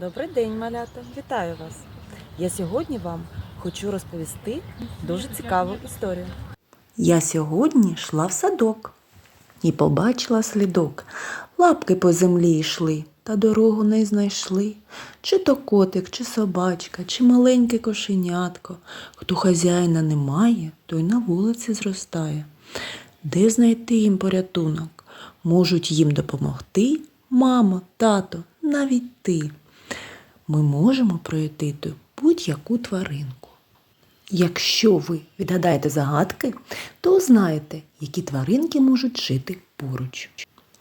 Добрий день, малята! Вітаю вас! Я сьогодні вам хочу розповісти дуже цікаву історію. Я сьогодні йшла в садок і побачила слідок. Лапки по землі йшли, та дорогу не знайшли. Чи то котик, чи собачка, чи маленьке кошенятко. Хто хазяїна немає, той на вулиці зростає. Де знайти їм порятунок? Можуть їм допомогти мама, тато, навіть ти. Ми можемо проявити будь-яку тваринку. Якщо ви відгадаєте загадки, то знаєте, які тваринки можуть жити поруч.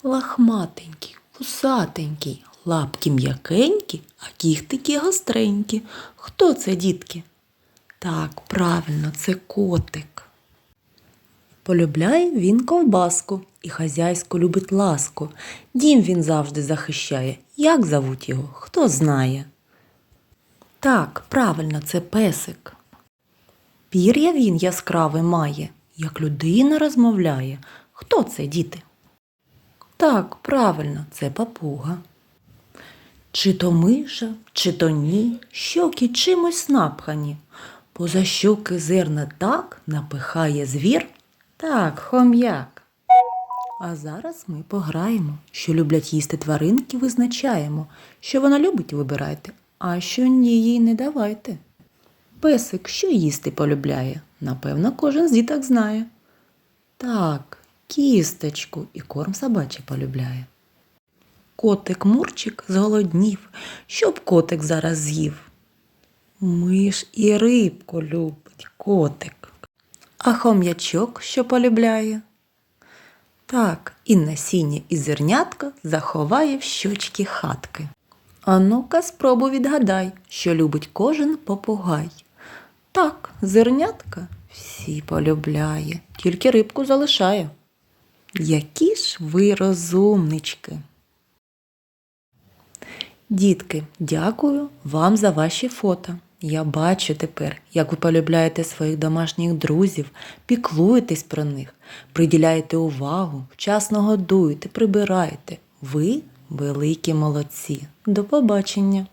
Лахматенькі, вусатенькі, лапки м'якенькі, а кіхтики гостренькі. Хто це, дітки? Так, правильно, це котик. Полюбляє він ковбаску і хазяйську любить ласку. Дім він завжди захищає. Як зовуть його, хто знає? Так, правильно, це песик. Пір'я він яскраве має, як людина розмовляє. Хто це, діти? Так, правильно, це папуга. Чи то миша, чи то ні, щоки чимось напхані. Поза щоки зерна так напихає звір. Так, хом'як. А зараз ми пограємо. Що люблять їсти тваринки, визначаємо. Що вона любить, вибирайте, а що ні, їй не давайте. Песик що їсти полюбляє? Напевно, кожен з діток знає. Так, кісточку і корм собачий полюбляє. Котик Мурчик зголоднів, щоб котик зараз з'їв. Миш і рибку любить котик. А хом'ячок що полюбляє? Так, і насіння і зернятка заховає в щочки хатки. А ну-ка спробуй відгадай, що любить кожен попугай. Так, зернятка всі полюбляє, тільки рибку залишає. Які ж ви розумнички. Дітки, дякую вам за ваші фото. Я бачу тепер, як ви полюбляєте своїх домашніх друзів, піклуєтесь про них, приділяєте увагу, вчасно годуєте, прибираєте. Ви великі молодці. До побачення!